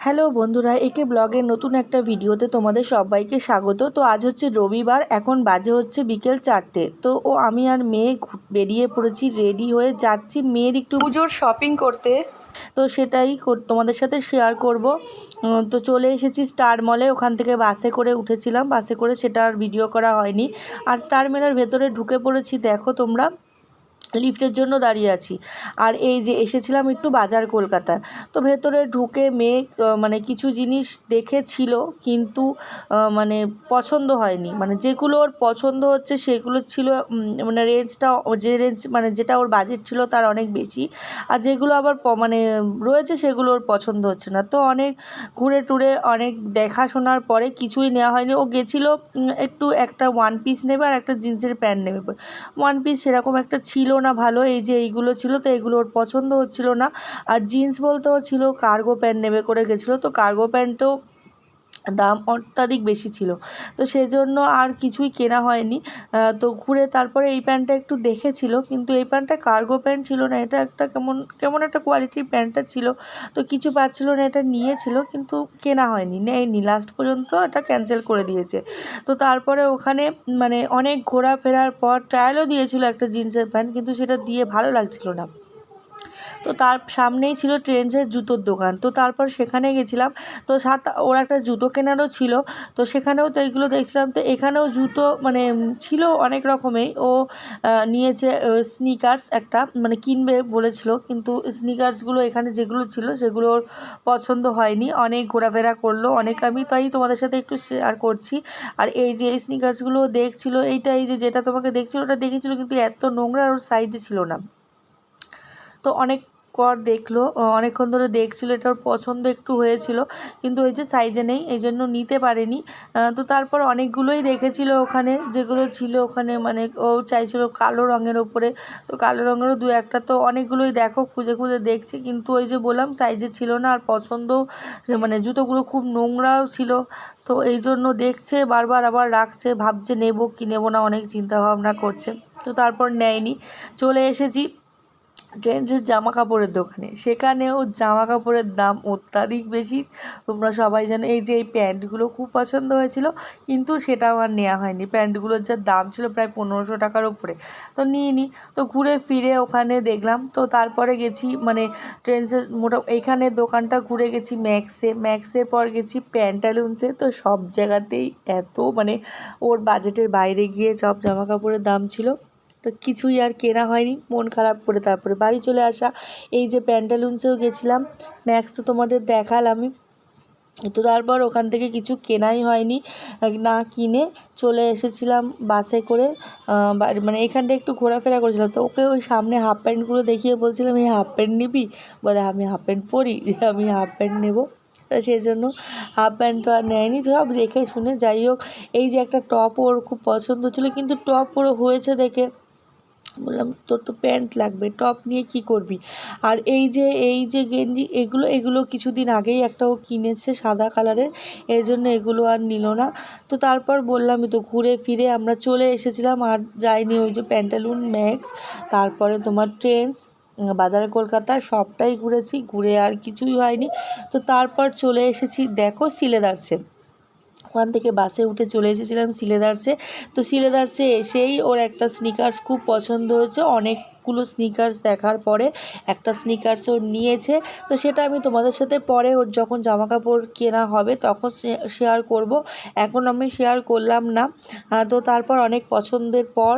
Hello বন্ধুরা একে ব্লগের নতুন একটা ভিডিওতে তোমাদের সবাইকে স্বাগত। তো আজ হচ্ছে রবিবার এখন বাজে হচ্ছে বিকেল চারটে। তো ও আমি আর মেয়ে বেরিয়ে পড়েছি রেডি হয়ে যাচ্ছি মেয়ের একটু পুজোর শপিং করতে। তো সেটাই তোমাদের সাথে শেয়ার করব। তো চলে এসেছি স্টার মলে ওখান থেকে বাসে করে উঠেছিলাম। বাসে করে সেটা আর ভিডিও করা হয়নি। আর স্টার মেলার ভেতরে ঢুকে পড়েছি দেখো তোমরা। লিফটের জন্য দাঁড়িয়ে আছি। আর এই যে এসেছিলাম একটু বাজার কলকাতা তো ভেতরে ঢুকে মেয়ে মানে কিছু জিনিস দেখেছিল কিন্তু মানে পছন্দ হয়নি। মানে যেগুলো ওর পছন্দ হচ্ছে সেগুলো ছিল মানে রেঞ্জটা যে রেঞ্জ মানে যেটা ওর বাজেট ছিল তার অনেক বেশি। আর যেগুলো আবার মানে রয়েছে সেগুলো ওর পছন্দ হচ্ছে না। তো অনেক ঘুরে টুরে অনেক দেখাশোনার পরে কিছুই নেওয়া হয়নি। ও গেছিল একটু একটা ওয়ান পিস নেবে আর একটা জিন্সের প্যান্ট নেবে। ওয়ান পিস সেরকম একটা ছিল না ভালো, এই যে এইগুলো ছিল তো এইগুলো ওর পছন্দ হচ্ছিল না। আর জিন্স বলতেও ছিল কার্গো প্যান্ট নেবে করে গেছিল। তো কার্গো প্যান্টও দাম অত্যাধিক বেশি ছিল। তো সেজন্য আর কিছুই কেনা হয়নি। তো ঘুরে তারপরে এই প্যান্টটা একটু দেখেছিল, কিন্তু এই প্যান্টটা কার্গো প্যান্ট ছিল না। এটা একটা কেমন কেমন একটা কোয়ালিটির প্যান্টটা ছিল। তো কিছু পাচ্ছিল না, এটা নিয়েছিল, কিন্তু কেনা হয়নি, নেয়নি। লাস্ট পর্যন্ত এটা ক্যান্সেল করে দিয়েছে। তো তারপরে ওখানে মানে অনেক ঘোরাফেরার পর ট্রায়ালও দিয়েছিল একটা জিন্সের প্যান্ট কিন্তু সেটা দিয়ে ভালো লাগছিল না। তো তার সামনেই ছিল ট্রেন্ডসের জুতোর দোকান। তো তারপর সেখানে গেছিলাম। তো সাত, ওর একটা জুতো কেনারও ছিল। তো সেখানেও তো এইগুলো দেখছিলাম। তো এখানেও জুতো মানে ছিল অনেক রকমের ও নিয়েছে স্নিকার্স একটা মানে কিনবে বলেছিল। কিন্তু স্নিকার্সগুলো এখানে যেগুলো ছিল সেগুলো পছন্দ হয়নি। অনেক ঘোরাফেরা করল। অনেক আমি তাই তোমাদের সাথে একটু শেয়ার করছি। আর এই যে এই স্নিকার্সগুলো দেখছিল, এইটা এই যে যেটা তোমাকে দেখছিল, ওটা দেখেছিল কিন্তু এত নোংরা ওর সাইজে ছিল না। তো অনেক পর দেখল অনেকক্ষণ ধরে দেখছিলো, এটা ওর পছন্দ একটু হয়েছিল, কিন্তু ওই যে সাইজে নেই এই জন্য নিতে পারেনি। তো তারপর অনেকগুলোই দেখেছিল ওখানে, যেগুলো ছিল ওখানে মানে ও চাইছিল কালো রঙের ওপরে। তো কালো রঙেরও দু একটা তো অনেকগুলোই দেখো, খুঁজে খুঁজে দেখছি, কিন্তু ওই যে বললাম সাইজে ছিল না, আর পছন্দও মানে জুতোগুলো খুব নোংরাও ছিল। তো এই জন্য দেখছে, বারবার আবার রাখছে, ভাবছে নেব কি নেব না, অনেক চিন্তা ভাবনা করছে। তো তারপর নেয়নি। চলে এসেছি। ট্রেন্ডসের জামা কাপড়ের দোকানে। সেখানেও জামা কাপড়ের দাম অত্যাধিক বেশি। তোমরা সবাই জানো, এই যে এই প্যান্টগুলো খুব পছন্দ হয়েছিল, কিন্তু সেটা আমার নেওয়া হয়নি। প্যান্টগুলোর যা দাম ছিল প্রায় পনেরোশো টাকার উপরে। তো নিইনি তো ঘুরে ফিরে ওখানে দেখলাম, তো তারপরে গেছি মানে ট্রেন্ডসের মোটা, এইখানে দোকানটা ঘুরে গেছি ম্যাক্সে ম্যাক্সের পর গেছি প্যান্টালুন্সে তো সব জায়গাতেই এত মানে ওর বাজেটের বাইরে গিয়ে সব জামা কাপড়ের দাম ছিল। তো কিছুই আর কেনা হয়নি, মন খারাপ করে তারপরে বাড়ি চলে আসা। এই যে প্যান্টালুন্সেও গেছিলাম ম্যাক্স তো তোমাদের দেখালামই। তো তারপর ওখান থেকে কিছু কেনাই হয়নি, না কিনে চলে এসেছিলাম বাসে করে মানে এখানটা একটু ঘোরাফেরা করেছিলাম। তো ওকে ওই সামনে হাফ প্যান্টগুলো দেখিয়ে বলছিলাম, এই হাফ প্যান্ট নিবি? বলে, আমি হাফ প্যান্ট পরি, আমি হাফ প্যান্ট নেব। তো সেই জন্য হাফ প্যান্ট আর নেয়নি, সব দেখে শুনে যাই হোক। এই যে একটা টপ ওর খুব পছন্দ ছিল, কিন্তু টপ ওর হয়েছে দেখে বললাম, তোর তো প্যান্ট লাগবে, টপ নিয়ে কি করবি? আর এই যে এই যে গেঞ্জি, এগুলো এগুলো কিছুদিন আগেই একটা ও কিনেছে সাদা কালারের এই জন্য এগুলো আর নিল না। তো তারপর বললামই তো, ঘুরে ফিরে আমরা চলে এসেছিলাম, আর যাইনি ওই যে প্যান্টালুন, ম্যাক্স, তারপরে তোমার ট্রেন্স, বাজারে কলকাতা, সবটাই ঘুরেছি, ঘুরে আর কিছুই হয়নি। তো তারপর চলে এসেছি, দেখো সিলেদার্সে ওখান থেকে বাসে উঠে চলে এসেছিলাম সিলেদার্সে তো সিলেদার্সে এসেই ওর একটা স্নিকার্স খুব পছন্দ হয়েছে। অনেকগুলো স্নিকার্স দেখার পরে একটা স্নিকার্স ওর নিয়েছে। তো সেটা আমি তোমাদের সাথে পরে ওর যখন জামা কাপড় কেনা হবে তখন শেয়ার করব। এখন আমি শেয়ার করলাম না। তো তারপর অনেক পছন্দের পর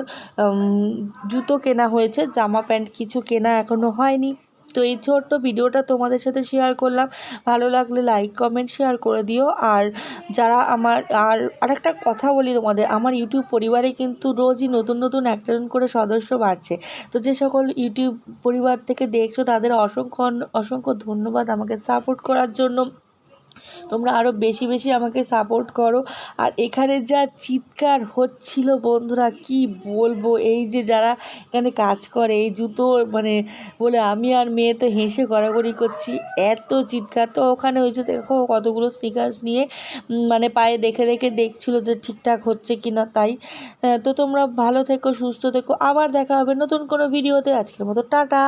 জুতো কেনা হয়েছে। জামা প্যান্ট কিছু কেনা এখনও হয়নি। তো এই ছোট্ট ভিডিওটা তোমাদের সাথে শেয়ার করলাম। ভালো লাগলে লাইক কমেন্ট শেয়ার করে দিও। আর যারা আমার, আর আরেকটা কথা বলি তোমাদের, আমার ইউটিউব পরিবারে কিন্তু রোজই নতুন নতুন একজন করে সদস্য বাড়ছে। তো যে সকল ইউটিউব পরিবার থেকে দেখছ, তাদের অসংখ্য অসংখ্য ধন্যবাদ আমাকে সাপোর্ট করার জন্য। তোমরা আরও বেশি বেশি আমাকে সাপোর্ট করো। আর এখানে যা চিৎকার হচ্ছিল বন্ধুরা, কি বলব? এই যে যারা এখানে কাজ করে, এই জুতো মানে বলে আমি আর মেয়ে তো হেসে গড়াগড়ি করছি, এত চিৎকার। তো ওখানে হয়েছে দেখো কতগুলো স্নিকার্স নিয়ে মানে পায়ে দেখে দেখে দেখছিল যে ঠিকঠাক হচ্ছে কি না তাই। তো তোমরা ভালো থেকো, সুস্থ থেকো। আবার দেখা হবে নতুন কোনো ভিডিওতে আজকের মতো টাটা।